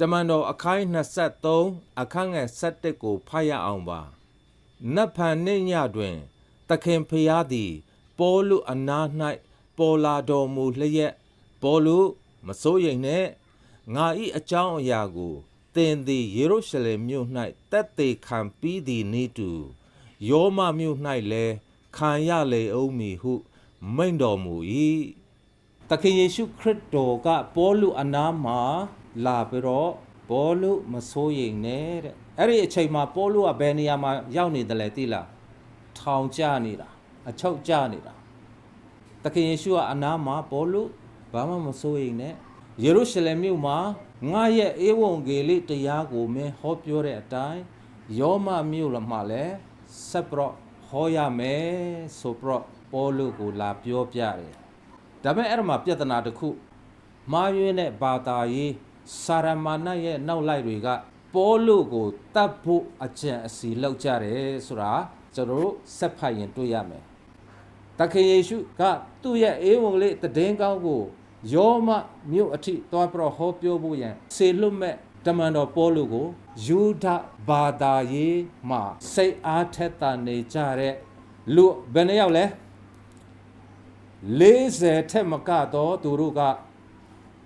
တမန်တော်အခိုင်23အခန်းငယ်7ကိုဖတ်ရအောင်ပါနတ်ဖန်နှင့်ညတွင် သခင်ဖျားသည် ပေါလုအနား၌ပေါ်လာတော်မူလျက်ပေါလုမစိုးရိမ်နှင့်ငါ၏အကြောင်းအရာကိုသင်သည်ယေရုရှလင်မြို့၌တက်သေးခံပြီးသည်နည်းတူယောမမြို့၌လည်းခံရလေအောင်မည်ဟု မိန့်တော်မူ၏သခင်ယေရှုခရစ်တော်ကပေါလုအနားမှာ လာပြီးတော့ပေါလုမစိုးရိမ်နဲ့တဲ့အဲ့ဒီအချိန်မှာပေါလုကဘယ်နေရာမှာရောက်နေတယ်လဲသိလားထောင်ကျနေတာအချုပ်ကျနေတာသခင်ယေရှုကအနားမှာပေါလုဘာမှမစိုးရိမ်နဲ့ယေရုရှလင်မြို့မှာငါရဲ့ဧဝံဂေလိတရားကိုမင်းဟောပြောတဲ့အတိုင်းယောမမြို့လမှာလည်းဆက်ပြတော့ဟောရမယ်ဆိုပြတော့ပေါလုကိုလာပြောပြတယ်ဒါပေမဲ့အဲ့ဒါမှာပြဿနာတစ်ခုမာယွင်းတဲ့ဘာသာရေး စာရမဏေရဲ့နောက်လိုက်တွေကပေါလုကိုတတ်ဖို့အကြံအစီလောက်ကြတယ်ဆိုတာကျွန်တော်တို့ဆက်ဖတ်ရင်တွေ့ရမယ်တခင်ယေရှုကသူ့ရဲ့အေဝံဂေလိတည်င်းကောင်းကိုယောမမြို့အထိသွားပြတော့ဟောပြောဖို့ရန်စေလွတ်မဲ့တမန်တော်ပေါလုကိုယူဒဘာသာရေးမှာစိတ်အားထက်သန်နေကြတဲ့လူဘယ်နှယောက်လဲ40ထက်မကတော့သူတို့က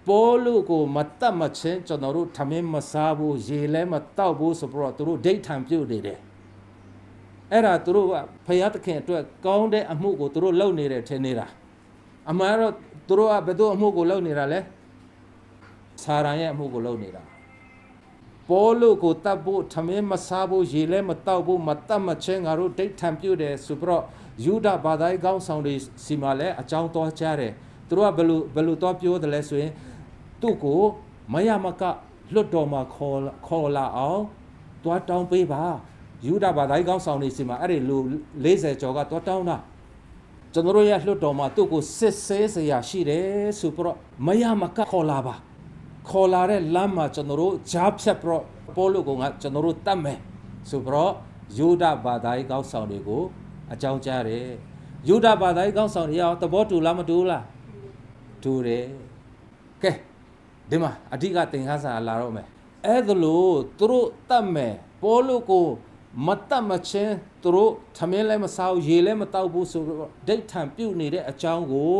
ပေါလုကိုမတတ်မချင်းကျွန်တော်တို့ထမင်းမစားဘူးရေလည်းမတောက်ဘူးဆိုပြီးတော့သူတို့ဒိဋ္ဌံပြုတ်နေတယ်အဲ့ဒါသူတို့ကဖယားသခင်အတွက်ကောင်းတဲ့အမှုကိုသူတို့လုပ်နေတယ်ထင်နေတာအမှန်တော့သူတို့ကဘယ်သူအမှုကိုလုပ်နေတာလဲဆာရန်ရဲ့အမှုကိုလုပ်နေတာပေါလုကိုတတ်ဖို့ထမင်းမစားဖို့ရေလည်းမတောက်ဖို့မတတ်မချင်းငါတို့ဒိဋ္ဌံပြုတ်တယ်ဆိုပြီးတော့ယူဒဘာသာရေးကောင်းဆောင်တွေစီမှာလည်းအကြောင်းတော်ကြားတယ်သူတို့ကဘယ်လိုဘယ်လိုတော့ပြောတယ်လဲဆိုရင် သူ့ကိုမယမကလွတ်တော်မှာခေါ်ခေါ်လာအောင်တွားတောင်းပေးပါယူဒဘာသာရေးကောင်းဆောင်နေစီမှာအဲ့ဒီလူ40ကျော်ကတွားတောင်းတာကျွန်တော်တို့ရဲ့လွတ်တော်မှာသူ့ကိုစစ်ဆေးစရာရှိတယ်ဆိုပြီးတော့မယမကခေါ်လာပါခေါ်လာတဲ့လမ်းမှာကျွန်တော်တို့ဂျားဖြတ်ပြီးတော့ပိုးလို့ကကျွန်တော်တို့တတ်မယ်ဆိုပြီးတော့ယူဒဘာသာရေးကောင်းဆောင်တွေကိုအကြောင်းကြားတယ်ယူဒဘာသာရေးကောင်းဆောင်တွေရောသဘောတူလားမတူလားတူတယ်ကဲ ဒီမှာအဓိကသင်ခန်းစာလာတော့မယ်အဲ့ဒါလို့သူတို့တတ်မယ်ပိုးလို့ကိုမတတ်မချင်းသူတို့ထမင်းလည်းမစားဘူးရေလည်းမတောက်ဘူးဆိုတော့ဒိဋ္ဌံပြုတ်နေတဲ့အကြောင်းကို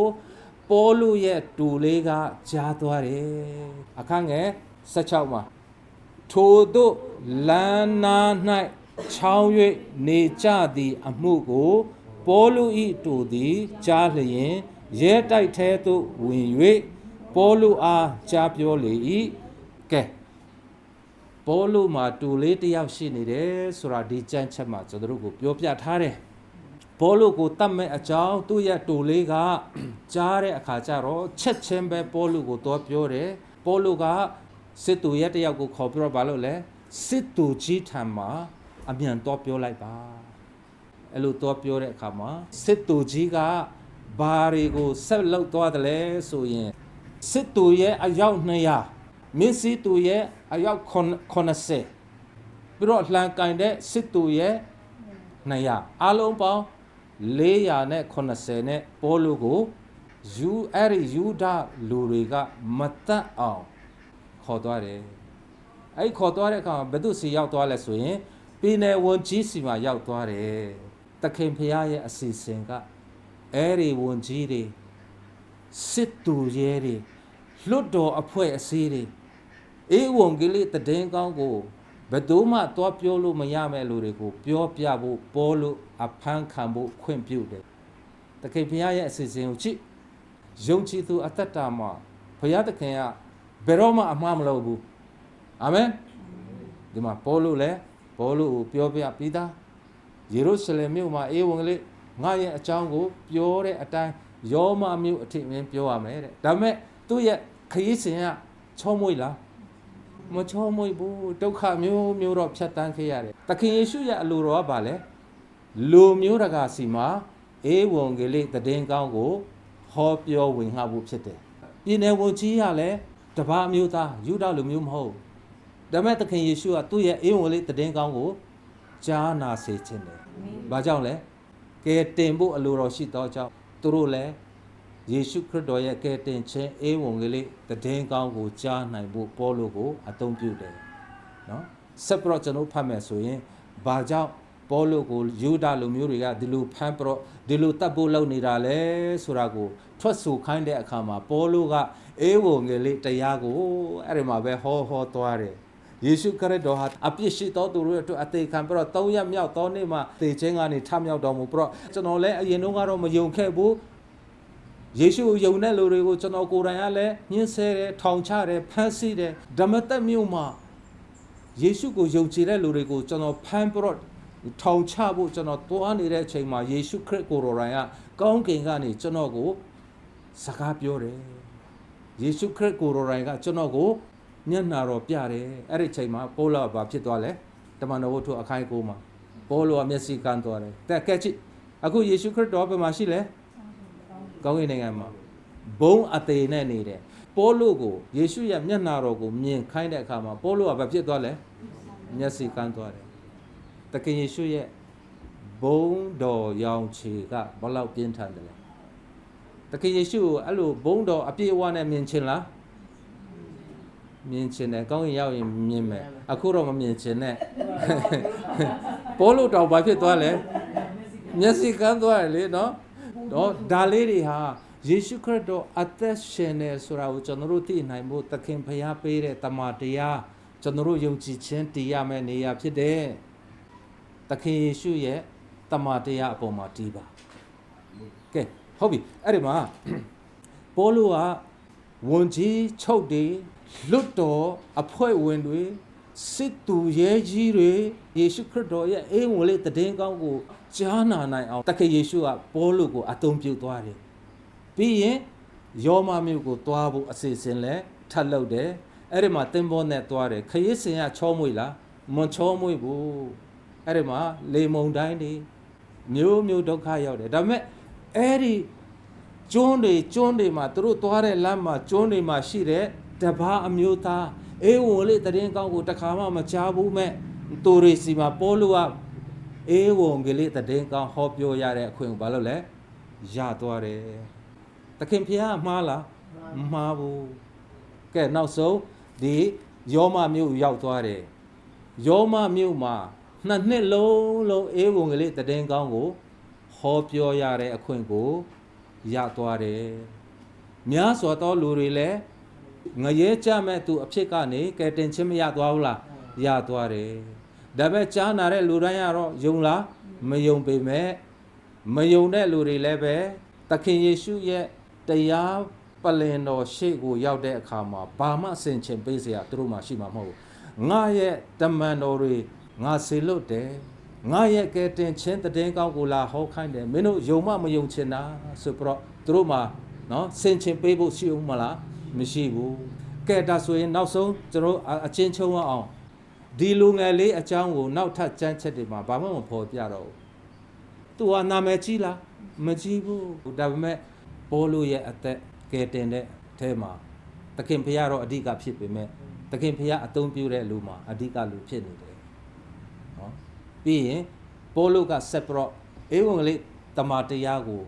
ပေါလုရဲ့တူလေးကကြားသွားတယ်အခန်းငယ်16မှာထိုတို့လမ်းနာ၌ချောင်း၍နေကြသည့်အမှုကို ပေါလုဤတူသည်ကြားလျင်ရဲတိုက်ထဲသို့ဝင်၍ ပေါလုအားကြားပြောလေ၏ကဲဘောလုံးမှာတူလေးတစ်ယောက်ရှိနေတယ်ဆိုတာဒီကြမ်းချက်မှာကျွန်တော်တို့ကိုပြောပြထားတယ်ဘောလုံးကိုတတ်မဲ့အကြောင်းသူ့ရဲ့တူလေးကကြားတဲ့အခါကျတော့ချက်ချင်းပဲဘောလုံးကိုတော့ပြောတယ်ဘောလုံးကစစ်တူရဲ့တစ်ယောက်ကိုခေါ်ပြီးတော့ဘာလို့လဲစစ်တူကြီးထံမှာအမြန်တော့ပြောလိုက်ပါအဲ့လိုတော့ပြောတဲ့အခါမှာစစ်တူကြီးကဘာတွေကိုဆက်လုပ်သွားတယ်လဲဆိုရင် စစ်တူရဲ့အယောက်200မင်းစီတူရဲ့အယောက်80ပြီးတော့လှန်ကင်တဲ့စစ်တူရဲ့200အားလုံးပေါင်း400နဲ့80နဲ့ပိုးလူကိုယူအဲ့ဒီယူဒလူတွေကမတတ်အောင်ခေါ်သွားတယ်အဲ့ဒီခေါ်သွားတဲ့အခါမှာဘယ်သူစီရောက်သွားလဲဆိုရင်ပြည်နယ်ဝန်ကြီးစီမှာရောက်သွားတယ်တခင်ဖရားရဲ့အစီအစဉ်ကအဲ့ဒီဝန်ကြီးတွေစစ်တူရဲတွေ လွတ်တော်အဖွဲ့အစည်းတွေအေးဝံဂေလိတည်င်းကောင်းကိုဘယ်သူမှသွားပြောလို့မရမဲ့လူတွေကိုပြောပြဖို့ပေါ်လို့အဖမ်းခံဖို့ခွင့်ပြုတယ်။တခင်ဘုရားရဲ့အစီအစဉ်ကိုကြည့်ယုံကြည်သူအသက်တာမှာဘုရားသခင်ကဘယ်တော့မှအမှားမလုပ်ဘူး။အာမင်။ဒီမှာပေါ်လို့လဲပေါ်လို့ကိုပြောပြပြီးသားယေရုရှလင်မြို့မှာအေးဝံဂေလိငါရဲ့အကြောင်းကို ပြောတဲ့အတိုင်းယောမမြို့အထင်မင်းပြောရမယ်တဲ့။ဒါပေမဲ့သူ့ရဲ့ ခရီးစဉ်ကချောမွေ့လားမချောမွေ့ဘူးဒုက္ခမျိုးမျိုးတော့ဖြတ်တန်းခဲ့ရတယ်။သခင်ယေရှုရဲ့အလိုတော်ကဘာလဲ။လူမျိုးတကာစီမှာအေဝံဂေလိတည်င်းကောင်းကိုဟောပြောဝင်ငှဖို့ဖြစ်တယ်။ပြည်နယ်ဝန်ကြီးကလည်းတပါးမျိုးသားယူဒလူမျိုးမဟုတ်ဘူး။ဒါပေမဲ့သခင်ယေရှုကသူ့ရဲ့အေဝံဂေလိတည်င်းကောင်းကိုကြားနာစေခြင်းတယ်။ဘာကြောင့်လဲ။ကဲတင်ဖို့အလိုတော်ရှိသောကြောင့်သူတို့လည်း ယေရှုခရစ်တော်ရဲ့ကယ်တင်ခြင်းအေဝံဂေလိတည်င်းကောင်းကိုကြားနိုင်ဖို့ပေါလုကိုအသုံးပြုတယ်နော်ဆက်ပြီးတော့ကျွန်တော်ဖတ်မယ်ဆိုရင်ဘာကြောင့်ပေါလုကိုယူဒလူမျိုးတွေကဒီလိုဖမ်းပြီးတော့ဒီလိုတတ်ဖို့လုပ်နေတာလဲဆိုတာကိုထွက်ဆိုခိုင်းတဲ့အခါမှာပေါလုကအေဝံဂေလိတရားကိုအဲ့ဒီမှာပဲဟောဟောသွားတယ်ယေရှုခရစ်တော်ဟာအပြစ်ရှိသောသူတို့အတွက်အသေးခံပြီးတော့၃ရက်မြောက်သောနေ့မှာသေခြင်းကနေထမြောက်တော်မူပြီးတော့ကျွန်တော်လည်းအရင်တုန်းကတော့မယုံခဲ့ဘူး ယေရှုကိုယုံတဲ့လူတွေကိုကျွန်တော်ကိုယ်တိုင်ကလည်းညှင်းဆဲတယ်ထောင်ချတယ်ဖမ်းဆီးတယ်ဓမ္မတက်မြို့မှာယေရှုကိုယုံကြည်တဲ့လူတွေကိုကျွန်တော်ဖမ်းပြီးတော့ထောင်ချဖို့ကျွန်တော်တွားနေတဲ့အချိန်မှာယေရှုခရစ်ကိုယ်တော်တိုင်ကကောင်းကင်ကနေကျွန်တော်ကိုစကားပြောတယ်ယေရှုခရစ်ကိုယ်တော်တိုင်ကကျွန်တော်ကိုမျက်နှာတော်ပြတယ်အဲ့ဒီချိန်မှာပိုးလောကဘာဖြစ်သွားလဲတမန်တော်ဝတ္ထုအခိုင်အကိုမှာပိုးလောကမျက်စိကန်းသွားတယ်တဲ့ကဲကြည့်အခုယေရှုခရစ်တော်ဘယ်မှာရှိလဲ ကောင်းကင်နိုင်ငံမှာဘုံအသေးနဲ့နေတယ်ပိုးလို့ကိုယေရှုရဲ့မျက်နှာတော်ကိုမြင်ခိုင်းတဲ့အခါမှာပိုးလို့ကဘာဖြစ်သွားလဲမျက်စိကန်းသွားတယ်တခင်ယေရှုရဲ့ဘုံတော်ရောင်ခြေကဘယ်လောက်ပြင်းထန်တယ်လဲတခင်ယေရှုကိုအဲ့လိုဘုံတော်အပြည့်အဝနဲ့မြင်ချင်လားမြင်ချင်တယ်ကောင်းရင်ရောက်ရင်မြင်မယ်အခုတော့မမြင်ချင်နဲ့ပိုးလို့တော့ဘာဖြစ်သွားလဲမျက်စိကန်းသွားတယ်လေနော် တော့ဒါလေးတွေဟာယေရှုခရစ်တော်အသက်ရှင်နေဆိုတာကိုကျွန်တော်တို့သိနိုင်ဖို့သခင်ဖျားပေးတဲ့တမန်တရားကျွန်တော်တို့ယုံကြည်ခြင်းတည်ရမယ့်နေရာဖြစ်တယ်သခင်ယေရှုရဲ့တမန်တရားအပေါ်မှာတည်ပါကဲဟုတ်ပြီအဲ့ဒီမှာပေါလုကဝန်ကြီးချုပ်တွေလွတ်တော်အဖွဲ့ဝင်တွေ စစ်သူရဲကြီးတွေယေရှုခရစ်တော်ရဲ့အိမ်ဝင်လေတည်င်းကောင်းကိုကြားနာနိုင်အောင်တခင်ယေရှုကပေါလုကိုအသုံးပြုသွားတယ်ပြီးရင်ယောမမြို့ကိုသွားဖို့အစီအစဉ်လဲထပ်လုပ်တယ်အဲ့ဒီမှာတင်ဘောနဲ့သွားတယ်ခရစ်စင်ကချောမွေ့လားမွန်ချောမွေ့ဘူးအဲ့ဒီမှာလေမုန်တိုင်းတွေမျိုးမျိုးဒုက္ခရောက်တယ်ဒါပေမဲ့အဲ့ဒီကျွန်းတွေကျွန်းတွေမှာသူတို့သွားတဲ့လမ်းမှာကျွန်းတွေမှာရှိတဲ့တပားအမျိုးသား အေးဝင်လေတရင်ကောင်းကိုတစ်ခါမှမကြားဘူးမဲ့သူတွေစီမှာပေါ်လို့ကအေးဝင်ကလေးတရင်ကောင်းဟောပြောရတဲ့အခွင့်ကိုဘာလို့လဲရသွားတယ်တခင်ဖះမှားလားမမှားဘူးကဲနောက်ဆုံးဒီယောမမြို့ရောက်သွားတယ်ယောမမြို့မှာနှစ်နှစ်လုံးလုံးအေးဝင်ကလေးတရင်ကောင်းကိုဟောပြောရတဲ့အခွင့်ကိုရသွားတယ်များစွာသောလူတွေလည်း ငရဲကြမဲ့သူအဖြစ်ကနေကဲတင်ချင်းမရသွားဘူးလားရသွားတယ်ဒါပေမဲ့ကြားနာတဲ့လူတိုင်းကတော့ယုံလားမယုံပေမဲ့မယုံတဲ့လူတွေလည်းပဲသခင်ယေရှုရဲ့တရားပလင်တော်ရှေ့ကိုရောက်တဲ့အခါမှာဘာမှအစင်ချင်ပေးစရာသူတို့မှရှိမှာမဟုတ်ဘူးငါရဲ့တမန်တော်တွေငါစေလွတ်တယ်ငါရဲ့ကဲတင်ချင်းတည်င်းကောင်းကိုလာဟောခိုင်းတယ်မင်းတို့ယုံမမယုံချင်တာဆိုပြီးတော့သူတို့မှနော်စင်ချင်ပေးဖို့ရှိဦးမလား မရှိဘူးကဲဒါဆိုရင်နောက်ဆုံးကျွန်တော်အအချင်းချုံအောင်ဒီလူငယ်လေးအကြောင်းကိုနောက်ထပ်ကြမ်းချက်တွေမှာဘာမှမဖော်ပြတော့ဘူးသူကနာမည်ကြီးလားမကြီးဘူးဒါပေမဲ့ပိုးလို့ရဲ့အသက်ကဲတင်တဲ့အဲမှာသခင်ဖရာတော့အဓိကဖြစ်ပေမဲ့သခင်ဖရာအသုံးပြုတဲ့လူမှာအဓိကလူဖြစ်နေတယ်နော်ပြီးရင်ပိုလုကဆက်ပြီးတော့အေဝံဂေလိတမန်တရားကို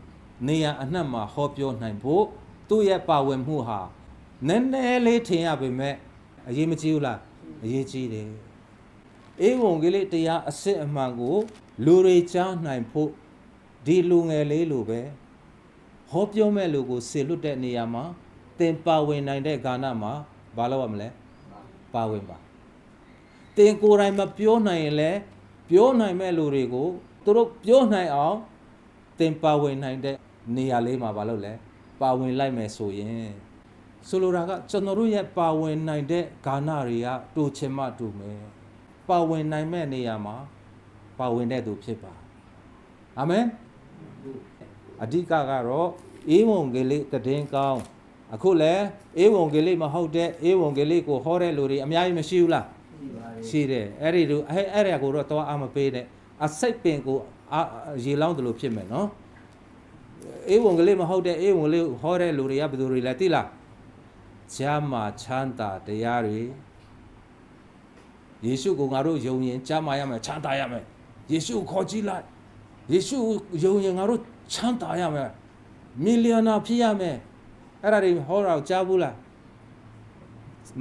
နေရအနှံ့မှာဟောပြောနိုင်ဖို့သူ့ရဲ့ပါဝင်မှုဟာ နည်းနည်းလေးထင်ရပေမဲ့အရေးမကြီးဘူးလားအရေးကြီးတယ်အေဝံဂေလိတရားအစစ်အမှန်ကို လူတွေကြားနိုင်ဖို့ဒီလူငယ်လေးလိုပဲဟောပြောမဲ့လူကိုဆေလွတ်တဲ့နေရာမှာသင်ပါဝင်နိုင်တဲ့ဂါနမှာဘာလုပ်ရမလဲပါဝင်ပါတင်ကိုယ်တိုင်မပြောနိုင်ရင်လည်းပြောနိုင်မဲ့လူတွေကိုသူတို့ပြောနိုင်အောင်တင်ပါဝင်နိုင်တဲ့နေရာလေးမှာမလုပ်လဲပါဝင်လိုက်မယ်ဆိုရင် ဆိုလိုတာကကျွန်တော်တို့ရဲ့ပါဝင်နိုင်တဲ့ဂါနတွေကတူချင်မှတူမယ်ပါဝင်နိုင်မဲ့နေရာမှာပါဝင်တဲ့သူဖြစ်ပါအာမင်အဓိကကတော့အေဝံဂေလိတည်င်းကောင်းအခုလည်းအေဝံဂေလိမဟုတ်တဲ့အေဝံဂေလိကိုဟောတဲ့လူတွေအများကြီးမရှိဘူးလားရှိတယ်အဲ့ဒီလိုအဲ့အဲ့ရကိုတော့တော့အမပေးနဲ့အစိတ်ပင်ကိုအာရေလောင်းတယ်လို့ဖြစ်မယ်နော်အေးဝင်ကလေးမဟုတ်တဲ့အေးဝင်လေးဟောတဲ့လူတွေကဘယ်သူတွေလဲသိလား ဂျာမာချမ်းသာတရားတွေယေရှုကိုငါတို့ယုံရင်ဂျာမာရမယ်ချမ်းသာရမယ်ယေရှုကိုခေါ်ကြည့်လိုက်ယေရှုကိုယုံရင်ငါတို့ချမ်းသာရမယ်မီလီယံနာဖြစ်ရမယ်အဲ့ဒါတွေဟောတာကိုကြားဘူးလား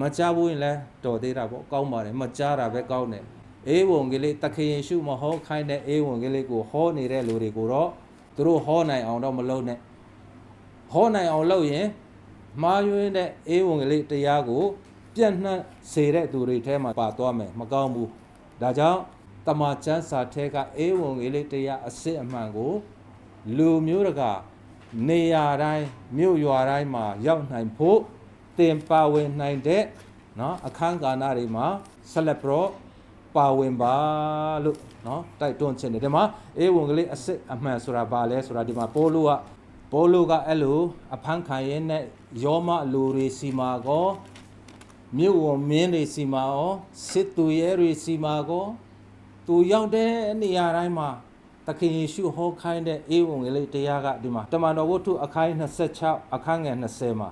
မကြားဘူးရင်လည်းတော်သေးတာပေါ့ကောင်းပါတယ်မကြားတာပဲကောင်းတယ်အေးဝန်ကလေးတခင်ယေရှုမဟောခိုင်းတဲ့အေးဝန်ကလေးကိုဟောနေတဲ့လူတွေကိုတော့သူတို့ဟောနိုင်အောင်တော့မလုပ်နဲ့ဟောနိုင်အောင်လုပ်ရင် မှားယွင်းတဲ့အေးဝန်ကလေးတရားကိုပြန့်နှံ့စေတဲ့သူတွေထဲမှာပါသွားမယ်မကောင်းဘူးဒါကြောင့်တမန်ကျမ်းစာထဲကအေးဝန်ကလေးတရားအစစ်အမှန်ကို လူမျိုးတကာနေရာတိုင်းမြို့ရွာတိုင်းမှာရောက်နိုင်ဖို့တင်ပါဝင်နိုင်တဲ့เนาะအခန်းကဏ္ဍတွေမှာဆက်လက်ပြီးတော့ပါဝင်ပါလို့เนาะတိုက်တွန်းချင်တယ်ဒီမှာအေဝံကလေးအစစ်အမှန်ဆိုတာဘာလဲဆိုတာဒီမှာပိုးလူက ပိုးလူကအဲ့လိုအဖမ်းခံရင်းနဲ့ယောမလူတွေစီမာကောမြို့ဝန်မင်းတွေစီမာရောစစ်သူရဲတွေစီမာကောသူရောက်တဲ့နေရာတိုင်းမှာသခင်ယေရှုဟောခိုင်းတဲ့အေဝံဂေလိတရားကဒီမှာတမန်တော်ဝတ္ထုအခိုင်း26အခန်းငယ်20မှာ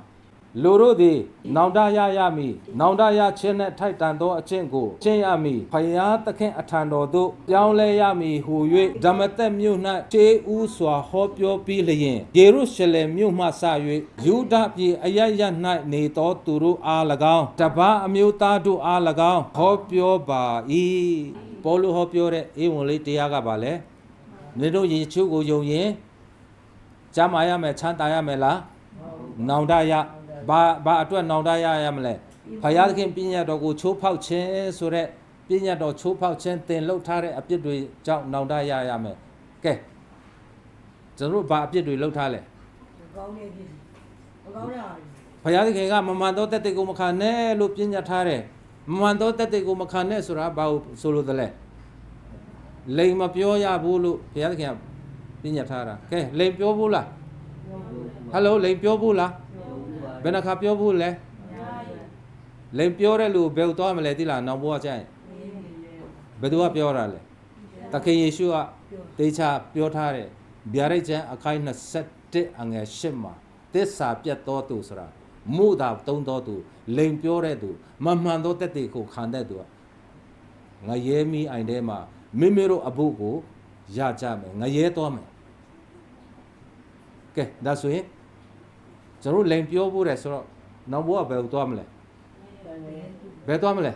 လူတို့သည်နောင်တရရမည်နောင်တရခြင်းနဲ့ထိုက်တန်သောအကျင့်ကိုကျင့်ရမည်ဖယားသခင်အထံတော်သို့ပြောင်းလဲရမည်ဟု၍ဓမ္မသက်မြို့၌တေးဥစွာဟောပြောပြီးလျင်ယေရုရှလင်မြို့မှစ၍ယူဒပြည်အရရ၌နေသောသူတို့အား၎င်းတပားအမျိုးသားတို့အား၎င်းဟောပြောပါ၏ပေါလုဟောပြောတဲ့အေဝံဂေလိတရားကပါလဲနေတို့ယေရှုကိုယုံရင်ကျမ်းမာရမယ်ချမ်းသာရမယ်လားနောင်တရ ဘာဘာအတွက်နောင်တရရမလဲဖယားသခင်ပြည့်ညတ်တော်ကိုချိုးဖောက်ခြင်းဆိုတဲ့ပြည့်ညတ်တော်ချိုးဖောက်ခြင်းတင်လှုပ်ထားတဲ့အပြစ်တွေကြောင့်နောင်တရရမယ်ကဲကျွန်တော်တို့ဘာအပြစ်တွေလှုပ်ထားလဲကောင်းနေပြီမကောင်းတာဖယားသခင်ကမမှန်သောတက်တဲ့ကိုမခံနဲ့လို့ပြည့်ညတ်ထားတယ်မမှန်သောတက်တဲ့ကိုမခံနဲ့ဆိုတာဘာကိုဆိုလိုသလဲလိန်မပြောရဘူးလို့ဘုရားသခင်ကပြညတ်ထားတာကဲလိန်ပြောဘူးလားဟယ်လိုလိန်ပြောဘူးလား ဘယ်နှခါပြောဘူးလဲလိန်ပြောတဲ့လူဘယ်ကိုသွားမလဲသိလားနောင်ဘဝကျရင်ဘယ်သူကပြောတာလဲသခင်ယေရှုကတေချာပြောထားတယ်ဗျာဒိတ်ကျမ်းအခိုင်21အငယ်8မှာသစ္စာပြတ်တော်သူဆိုတာမုသာတုံးတော်သူလိန်ပြောတဲ့သူမမှန်သောတက်တဲ့ကိုခံတဲ့သူကငရဲမီအိုင်ထဲမှာမိမိတို့အဖို့ကိုရကြမယ်ငရဲသွားမယ်ကဲဒါဆိုရင် ကျွန်တော်လိန်ပြောဖို့တယ်ဆိုတော့နောက်ဘုရားဘယ်ကိုသွားမလဲဘယ်သွားမလဲ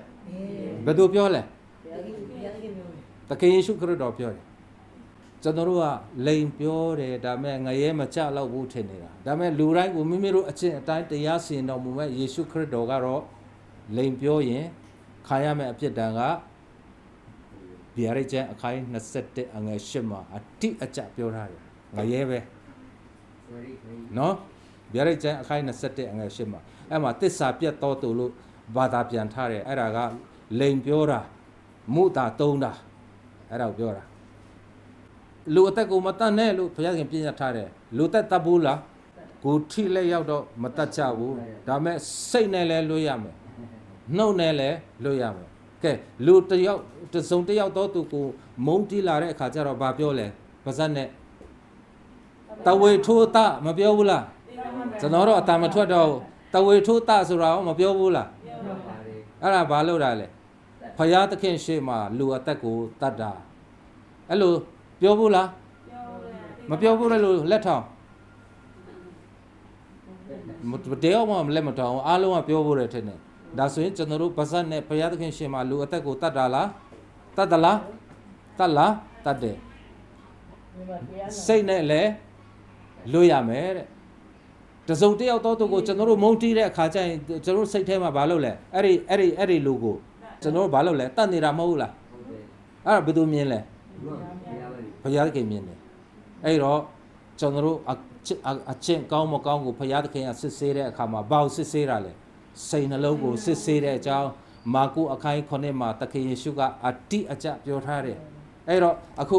ဘယ်သူပြောလဲဘယ်ကြီးဘယ်ကြီးမျိုးတခင်ယေရှုခရစ်တော်ပြောတယ်ကျွန်တော်တို့ကလိန်ပြောတယ်ဒါပေမဲ့ငရဲမကြတော့ဘူးထင်နေတာဒါပေမဲ့လူတိုင်းကိုမိမိတို့အချင်းအတိုင်းတရားစီရင်တော်မူမဲ့ယေရှုခရစ်တော်ကတော့လိန်ပြောရင်ခံရမယ့်အဖြစ်တန်ကဗျာဒိတ်ကျမ်းအခိုင်21အငယ်8မှာအတိအကျပြောထားတယ်ငရဲပဲနော် ဗျာဒိတ်ကျမ်းအခိုင်21အငယ်8မှာအဲ့မှာတစ္ဆာပြတ်တော်သူလို့ဘာသာပြန်ထားတယ်အဲ့ဒါကလိန်ပြောတာမုတာတုံးတာအဲ့ဒါကိုပြောတာလူအသက်ကိုမတတ်နဲ့လို့ဘုရားခင်ပြညတ်ထားတယ်လူသက်တတ်ဘူးလားကိုထိလက်ရောက်တော့မတတ်ကြဘူးဒါမဲ့စိတ်နဲ့လဲလွတ်ရမယ်နှုတ်နဲ့လည်းလွတ်ရမယ်ကဲလူတစ်ယောက်တစ်စုံတစ်ယောက်တော့သူကိုမုန်းတီးလာတဲ့အခါကျတော့ဘာပြောလဲပါဇက်နဲ့တဝေထိုးတမပြောဘူးလား ကျွန်တော်တော့အတန်မထွက်တော့ဘူးတဝေထိုးတဆိုတာရောမပြောဘူးလားအဲ့ဒါဘာလို့တာလဲဖယားသခင်ရှေ့မှာလူအသက်ကိုတတ်တာအဲ့လိုပြောဘူးလားမပြောဘူးလေလို့လက်ထောင်မတဲအောင်မလက်မထောင်ဘူးအားလုံးကပြောဖို့ရထင်တယ်ဒါဆိုရင်ကျွန်တော်တို့ဗဇတ်နဲ့ဘုရားသခင်ရှင်မှာလူအသက်ကိုတတ်တာလားတတ်သလားတတ်လားတတ်တယ်စိတ်နဲ့လည်းလွတ်ရမယ်တဲ့ တစုံတစ်ယောက်တော့သူကိုကျွန်တော်တို့မုန်းတီးတဲ့အခါကျရင်ကျွန်တော်တို့စိတ်ထဲမှာဘာလုပ်လဲအဲ့ဒီအဲ့ဒီအဲ့ဒီလူကိုကျွန်တော်တို့ဘာလုပ်လဲတတ်နေတာမဟုတ်ဘူးလားအဲ့ဒါဘယ်သူမြင်လဲဘုရားသခင်မြင်တယ်အဲ့တော့ကျွန်တော်တို့အချစ်အချင်းကောင်းမကောင်းကိုဘုရားသခင်ကစစ်ဆေးတဲ့အခါမှာဘာကိုစစ်ဆေးတာလဲစိတ်နှလုံးကိုစစ်ဆေးတဲ့အကြောင်းမာကုအခိုင်ခုနှစ်မှာတခင်ယေရှုကအတိအကျပြောထားတယ်အဲ့တော့အခု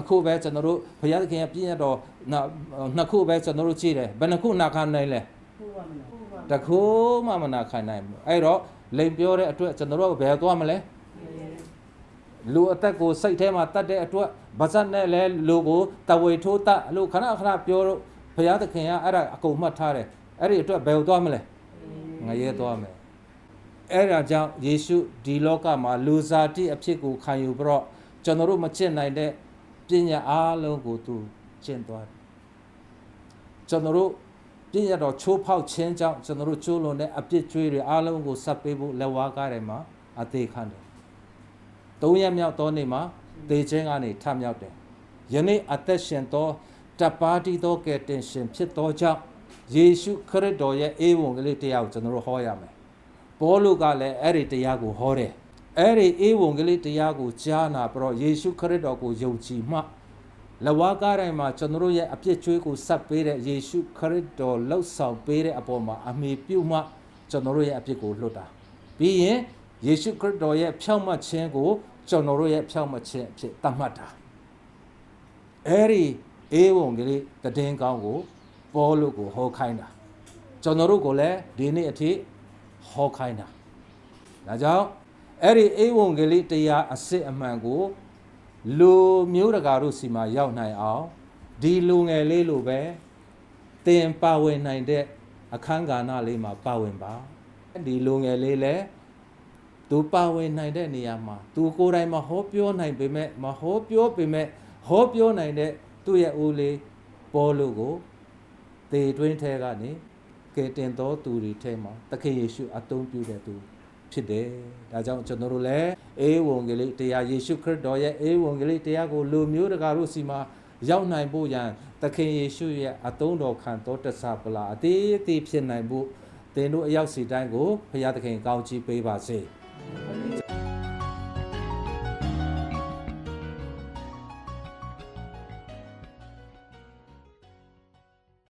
အခုပဲကျွန်တော်တို့ဘုရားသခင်ရဲ့ပြည့်ရတော်နောက်နှစ်ခုပဲကျွန်တော်တို့ကြည့်တယ်ဘယ်နှခုနာခံနိုင်လဲဟုတ်ပါမလားတစ်ခုမှမနာခံနိုင်ဘူးအဲ့တော့လိန်ပြောတဲ့အတွက်ကျွန်တော်တို့ကဘယ်သွားမလဲလူအသက်ကိုစိတ်ထဲမှာတတ်တဲ့အတွက်ဗဇတ်နဲ့လဲလူကိုတဝေထိုးတတ်လို့ခဏခဏပြောတော့ဘုရားသခင်ကအဲ့ဒါအကုန်မှတ်ထားတယ်အဲ့ဒီအတွက်ဘယ်သွားမလဲငရဲသွားမယ်အဲ့ဒါကြောင့်ယေရှုဒီလောကမှာလူစားတိအဖြစ်ကိုခံယူပြီးတော့ကျွန်တော်တို့မကျင့်နိုင်တဲ့ ပညာအားလုံးကိုသူကျင့်သွားတယ်ကျွန်တော်တို့ပြည့်ရတော့ချိုးဖောက်ခြင်းကြောင့်ကျွန်တော်တို့ကျိုးလွန်တဲ့အပြစ်ကြွေးတွေအားလုံးကိုဆက်ပေးဖို့လက်ဝါးကားတယ်မှာအသေးခံတယ်။သုံးရက်မြောက်သောနေ့မှာသေခြင်းကနေထမြောက်တယ်။ယနေ့အသက်ရှင်သောတပါးတီသောကယ်တင်ရှင်ဖြစ်သောကြောင့်ယေရှုခရစ်တော်ရဲ့အေဝံဂေလိတရားကိုကျွန်တော်တို့ဟောရမယ်။ဘောလုကလည်းအဲ့ဒီတရားကိုဟောတယ်။ အဲ့ဒီအေဝံဂေလိတရားကိုကြားနာပြီးတော့ယေရှုခရစ်တော်ကိုယုံကြည်မှလဝါကားတိုင်းမှာကျွန်တော်တို့ရဲ့အပြစ်ကြွေးကိုဆက်ပေးတဲ့ယေရှုခရစ်တော်လှုပ်ဆောင်ပေးတဲ့အပေါ်မှာအမိပြုမှကျွန်တော်တို့ရဲ့အပြစ်ကိုလွတ်တာပြီးရင်ယေရှုခရစ်တော်ရဲ့ဖြောင့်မတ်ခြင်းကိုကျွန်တော်တို့ရဲ့ဖြောင့်မတ်ခြင်းအဖြစ်သတ်မှတ်တာအဲ့ဒီအေဝံဂေလိတည်င်းကောင်းကိုပေါ်လို့ကိုဟောခိုင်းတာကျွန်တော်တို့ကိုလည်းဒီနေ့အထိဟောခိုင်းတာဒါကြောင့် အဲ့ဒီအေဝံဂေလိတရားအစစ်အမှန်ကိုလူမျိုးတကာတို့စီမှာရောက်နိုင်အောင်ဒီလူငယ်လေးလိုပဲတင်ပါဝင်နိုင်တဲ့အခန်းကဏ္ဍလေးမှာပါဝင်ပါဒီလူငယ်လေးလည်းသူပါဝင်နိုင်တဲ့နေရာမှာသူကိုယ်တိုင်မဟောပြောနိုင်ပေမဲ့မဟောပြောပေမဲ့ဟောပြောနိုင်တဲ့သူ့ရဲ့ဦးလေးပေါ်လို့ကိုတေတွင်းထဲကနေကယ်တင်တော်သူတွေထဲမှာသခင်ယေရှုအသုံးပြုတဲ့သူ ဖြစ်တယ်။ဒါကြောင့်ကျွန်တော်တို့လည်းအေဝံဂေလိတရားယေရှုခရစ်တော်ရဲ့အေဝံဂေလိတရားကိုလူမျိုးတကာတို့စီမှာရောက်နိုင်ဖို့ရန်သခင်ယေရှုရဲ့အသုံးတော်ခံတော်တဆပလာအသေးအသေးဖြစ်နိုင်ဖို့သင်တို့အရောက်စီတိုင်းကိုဘုရားသခင်ကောင်းချီးပေးပါစေ။